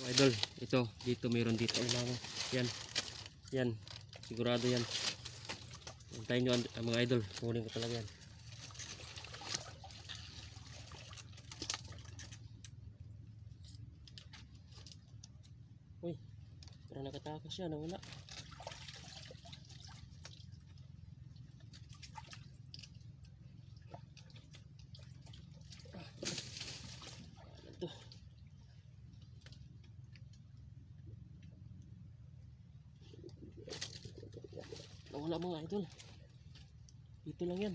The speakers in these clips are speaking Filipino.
Mga idol, ito, dito mayroon dito ang mga yan. Yan, sigurado yan. Hintayin nyo ang, ang mga idol, kunin ko talaga yan. Uy, parang nakatakas siya, nawala. Nawala mga idol. Dito lang yan.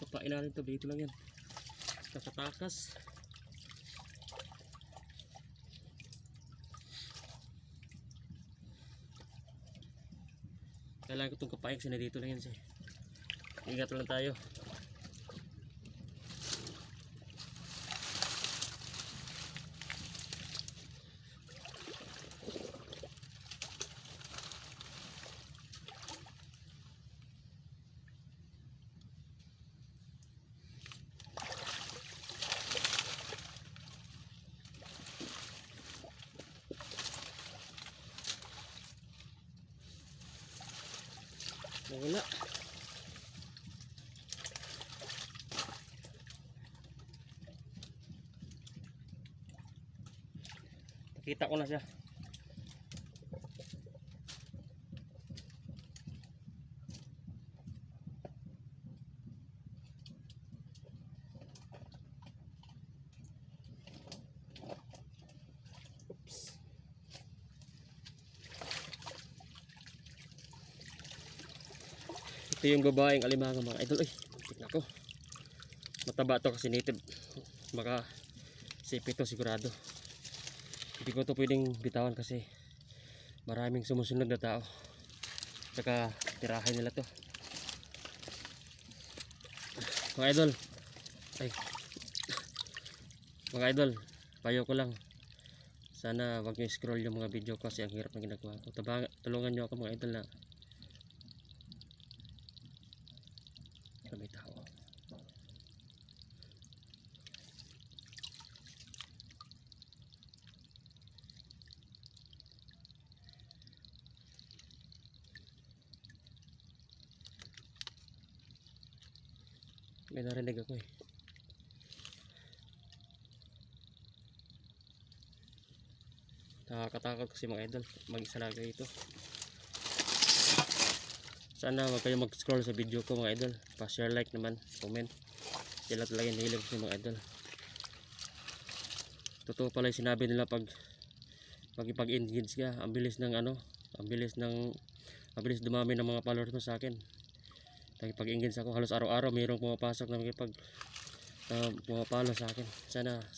Kapain natin to, dito lang yan. Nakatakas. Kailangan ko itong kapain kasi dito lang yan siya. Ingat lang tayo. Nawala. Nakita ko na siya. Ito yung babaeng alimango mga idol. Ay, tignan ko. Mataba to kasi native. Baka safe ito sigurado. Hindi ko to pwedeng bitawan kasi maraming sumusunod na tao. Saka tirahan nila to. Mga idol. Ay. Mga idol, payo ko lang. Sana wag niyo scroll yung mga video ko kasi ang hirap ng ginagawa ko. Tabang, tulungan niyo ako mga idol na na may tao. May narinig ako eh. Nakakatakot kasi mga idol. Mag-isa lang ito. Sana wag kayo mag-scroll sa video ko mga idol. Pa-share like naman, comment. Sila talaga yung hilig ko mga idol. Totoo pala yung sinabi nila pag magipag-engage ka, ang bilis ng ano, ang bilis ng ang bilis dumami ng mga followers mo sa akin. Nakipag-engage ako halos araw-araw mayroong pumapasok na makipag uh, pumapalo sa akin. Sana